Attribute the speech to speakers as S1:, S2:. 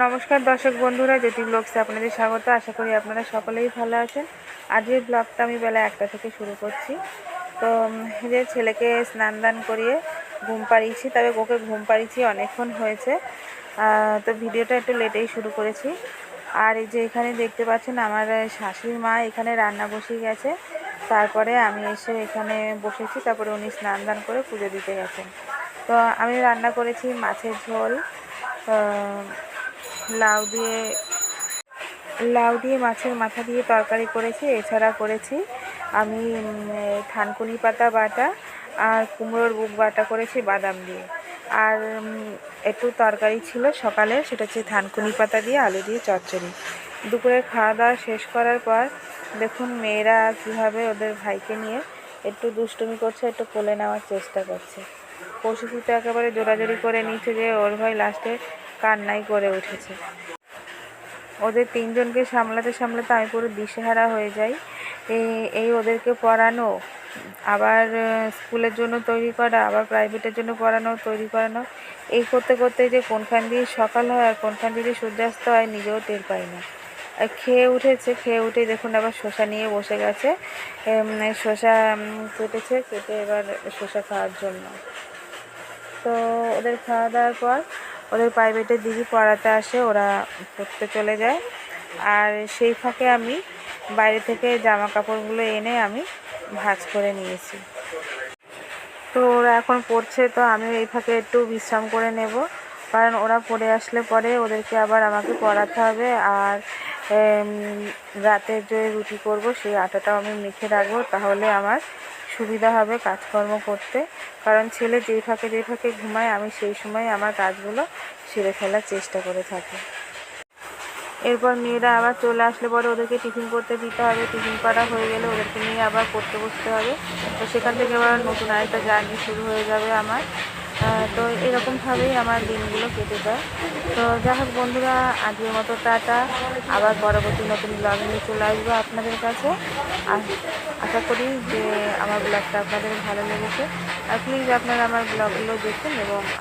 S1: নমস্কার দর্শক বন্ধুরা, জ্যোতি ব্লগসে আপনাদের স্বাগত। আশা করি আপনারা সকলেই ভালো আছেন। আজকের ব্লগটা আমি বেলা একটা থেকে শুরু করছি। তো যে ছেলেকে স্নান দান করিয়ে ঘুম পাড়িয়েছি, তবে ওকে ঘুম পাড়িয়েছি অনেকক্ষণ হয়েছে। তো ভিডিওটা একটু লেটেই শুরু করেছি। আর এই যে এখানে দেখতে পাচ্ছেন, আমার শাশুড়ি মা এখানে রান্না বসিয়ে গেছে। তারপরে আমি এসে এখানে বসেছি, তারপরে উনি স্নান দান করে পুজো দিতে গেছেন। তো, আমি রান্না করেছি মাছের ঝোল লাউ দিয়ে লাউ দিয়ে মাছের মাথা দিয়ে তরকারি করেছি, এছাড়া করেছি আমি থানকুনি পাতা বাটা আর কুমড়োর বুক বাটা করেছি বাদাম দিয়ে। আর একটু তরকারি ছিল সকালে, সেটা হচ্ছে থানকুনি পাতা দিয়ে আলু দিয়ে চচ্চড়ি। দুপুরে খাওয়া দাওয়া শেষ করার পর দেখুন মেয়েরা কীভাবে ওদের ভাইকে নিয়ে একটু দুষ্টুমি করছে, একটু কোলে নেওয়ার চেষ্টা করছে। পশু একেবারে জোরাজোরি করে নিচ্ছে যে, ওর ভাই লাস্টে কান্নাই করে উঠেছে। ওদের তিনজনকে সামলাতে সামলাতে আমি পুরো দিশেহারা হয়ে যাই। এই ওদেরকে পড়ানো, আবার স্কুলের জন্য তৈরি করা, আবার প্রাইভেটের জন্য পড়ানো, তৈরি করানো, এই করতে করতে যে কোনখান দিয়ে সকাল হয় আর কোনখান দিয়ে সূর্যাস্ত হয় নিজেও টের পাই না। খেয়ে উঠেছে, খেয়ে উঠে দেখুন আবার শসা নিয়ে বসে গেছে। শসা কেটেছে, কেটে এবার শসা খাওয়ার জন্য। তো ওদের খাওয়া দাওয়ার পর ওদের প্রাইভেটের দিদি পড়াতে আসে ওরা পড়তে চলে যায়। আর সেই ফাঁকে আমি বাইরে থেকে জামা কাপড়গুলো এনে আমি ভাঁজ করে নিয়েছি। তো ওরা এখন পড়ছে তো আমি এই ফাঁকে একটু বিশ্রাম করে নেব। কারণ ওরা পড়ে আসলে পরে ওদেরকে আবার আমাকে পড়াতে হবে। আর এম, রাতে যে রুটি করব সেই আটাটাও আমি মেখে রাখব। তাহলে আমার সুবিধা হবে কাজকর্ম করতে। কারণ ছেলে যেই ফাঁকে যেই ফাঁকে ঘুমায়, আমি সেই সময় আমার কাজগুলো সেরে ফেলার চেষ্টা করে থাকি। এরপর মেয়েরা আবার চলে আসলে পরে ওদেরকে টিফিন করতে দিতে হবে। টিফিন করা হয়ে গেলে ওদেরকে নিয়ে আবার করতে বসতে হবে। তো সেখান থেকে আবার নতুন আরেকটা জার্নি শুরু হয়ে যাবে আমার। তো এরকমভাবেই আমার দিনগুলো কেটে যায়। তো যাই হোক বন্ধুরা, আজকের মতো টাটা। আবার পরবর্তী নতুন ব্লগ নিয়ে চলে আসব আপনাদের কাছে। আর আশা করি যে আমার ব্লগটা আপনাদের ভালো লেগেছে। আর প্লিজ আপনারা আমার ব্লগগুলো দেখুন এবং